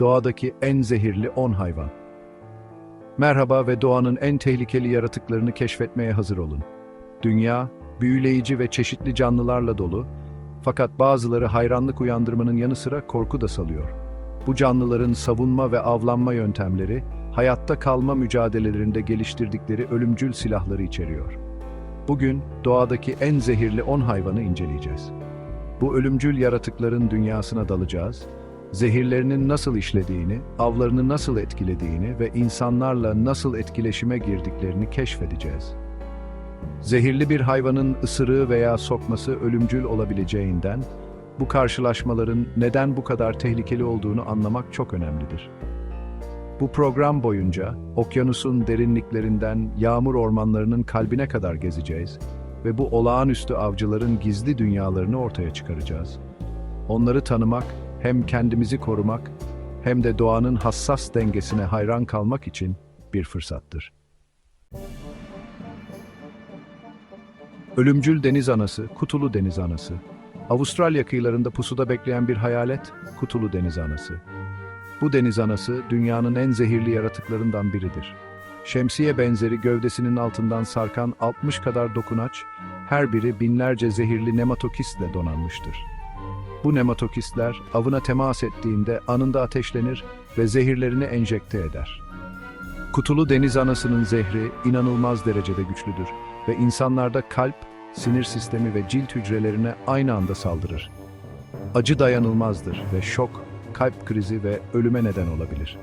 doğadaki en zehirli 10 hayvan. Merhaba ve doğanın en tehlikeli yaratıklarını keşfetmeye hazır olun. Dünya, büyüleyici ve çeşitli canlılarla dolu, fakat bazıları hayranlık uyandırmanın yanı sıra korku da salıyor. Bu canlıların savunma ve avlanma yöntemleri, hayatta kalma mücadelelerinde geliştirdikleri ölümcül silahları içeriyor. Bugün doğadaki en zehirli 10 hayvanı inceleyeceğiz. Bu ölümcül yaratıkların dünyasına dalacağız, zehirlerinin nasıl işlediğini, avlarını nasıl etkilediğini ve insanlarla nasıl etkileşime girdiklerini keşfedeceğiz. Zehirli bir hayvanın ısırığı veya sokması ölümcül olabileceğinden, bu karşılaşmaların neden bu kadar tehlikeli olduğunu anlamak çok önemlidir. Bu program boyunca okyanusun derinliklerinden yağmur ormanlarının kalbine kadar gezeceğiz ve bu olağanüstü avcıların gizli dünyalarını ortaya çıkaracağız. Onları tanımak, hem kendimizi korumak hem de doğanın hassas dengesine hayran kalmak için bir fırsattır. Ölümcül deniz anası, kutulu deniz anası. Avustralya kıyılarında pusuda bekleyen bir hayalet, kutulu deniz anası. Bu deniz anası dünyanın en zehirli yaratıklarından biridir. Şemsiye benzeri gövdesinin altından sarkan 60 kadar dokunaç, her biri binlerce zehirli nematokistle donanmıştır. Bu nematokistler avına temas ettiğinde anında ateşlenir ve zehirlerini enjekte eder. Kutulu deniz anasının zehri inanılmaz derecede güçlüdür ve insanlarda kalp, sinir sistemi ve cilt hücrelerine aynı anda saldırır. Acı dayanılmazdır ve şok, kalp krizi ve ölüme neden olabilir.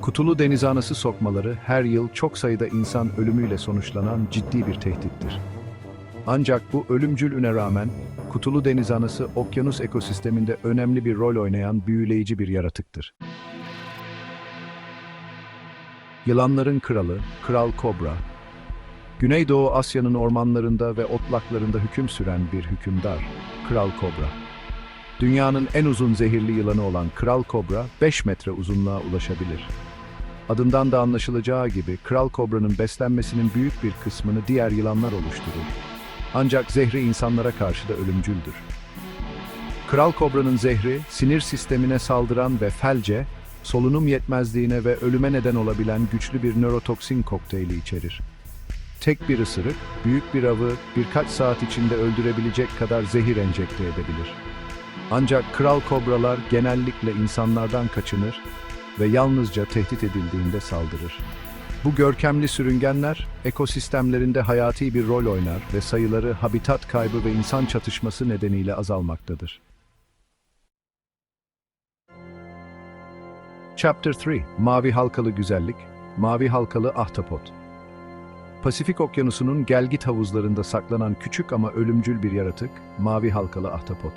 Kutulu deniz anası sokmaları her yıl çok sayıda insan ölümüyle sonuçlanan ciddi bir tehdittir. Ancak bu ölümcül üne rağmen kutulu deniz anası okyanus ekosisteminde önemli bir rol oynayan büyüleyici bir yaratıktır. Yılanların kralı, Kral Kobra, Güneydoğu Asya'nın ormanlarında ve otlaklarında hüküm süren bir hükümdar, Kral Kobra. Dünyanın en uzun zehirli yılanı olan Kral Kobra 5 metre uzunluğa ulaşabilir. Adından da anlaşılacağı gibi Kral Kobra'nın beslenmesinin büyük bir kısmını diğer yılanlar oluşturur. Ancak zehri insanlara karşı da ölümcüldür. Kral Kobra'nın zehri sinir sistemine saldıran ve felce, solunum yetmezliğine ve ölüme neden olabilen güçlü bir nörotoksin kokteyli içerir. Tek bir ısırık, büyük bir avı birkaç saat içinde öldürebilecek kadar zehir enjekte edebilir. Ancak kral kobralar genellikle insanlardan kaçınır ve yalnızca tehdit edildiğinde saldırır. Bu görkemli sürüngenler ekosistemlerinde hayati bir rol oynar ve sayıları habitat kaybı ve insan çatışması nedeniyle azalmaktadır. Chapter 3 Mavi Halkalı Güzellik Mavi Halkalı Ahtapot Pasifik Okyanusu'nun gelgit havuzlarında saklanan küçük ama ölümcül bir yaratık, mavi halkalı ahtapot.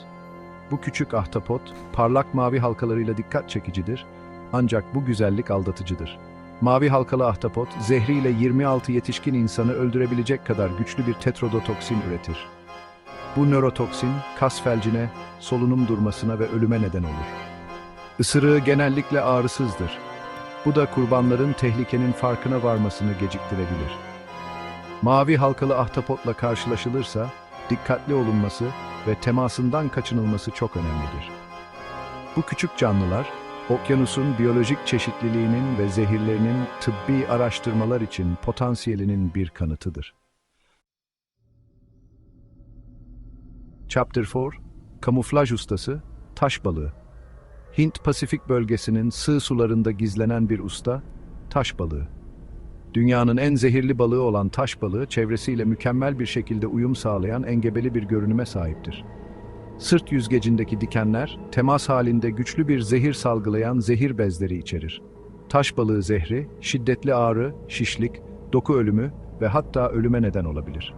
Bu küçük ahtapot, parlak mavi halkalarıyla dikkat çekicidir, ancak bu güzellik aldatıcıdır. Mavi halkalı ahtapot, zehriyle 26 yetişkin insanı öldürebilecek kadar güçlü bir tetrodotoksin üretir. Bu nörotoksin, kas felcine, solunum durmasına ve ölüme neden olur. Isırığı genellikle ağrısızdır. Bu da kurbanların tehlikenin farkına varmasını geciktirebilir. Mavi halkalı ahtapotla karşılaşılırsa dikkatli olunması ve temasından kaçınılması çok önemlidir. Bu küçük canlılar, okyanusun biyolojik çeşitliliğinin ve zehirlerinin tıbbi araştırmalar için potansiyelinin bir kanıtıdır. Chapter 4 Kamuflaj ustası, taş balığı. Hint-Pasifik bölgesinin sığ sularında gizlenen bir usta, taş balığı. Dünyanın en zehirli balığı olan taş balığı çevresiyle mükemmel bir şekilde uyum sağlayan engebeli bir görünüme sahiptir. Sırt yüzgecindeki dikenler, temas halinde güçlü bir zehir salgılayan zehir bezleri içerir. Taş balığı zehri, şiddetli ağrı, şişlik, doku ölümü ve hatta ölüme neden olabilir.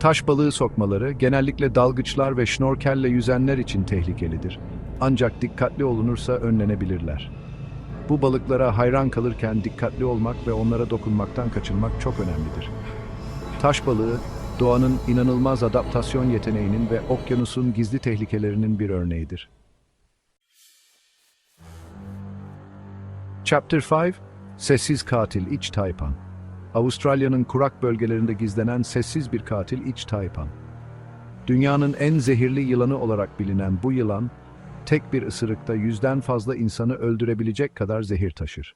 Taş balığı sokmaları genellikle dalgıçlar ve şnorkelle yüzenler için tehlikelidir. Ancak dikkatli olunursa önlenebilirler. Bu balıklara hayran kalırken dikkatli olmak ve onlara dokunmaktan kaçınmak çok önemlidir. Taş balığı, doğanın inanılmaz adaptasyon yeteneğinin ve okyanusun gizli tehlikelerinin bir örneğidir. Chapter 5 Sessiz Katil İç Taypan Avustralya'nın kurak bölgelerinde gizlenen sessiz bir katil İç Taypan. Dünyanın en zehirli yılanı olarak bilinen bu yılan, tek bir ısırıkta yüzden fazla insanı öldürebilecek kadar zehir taşır.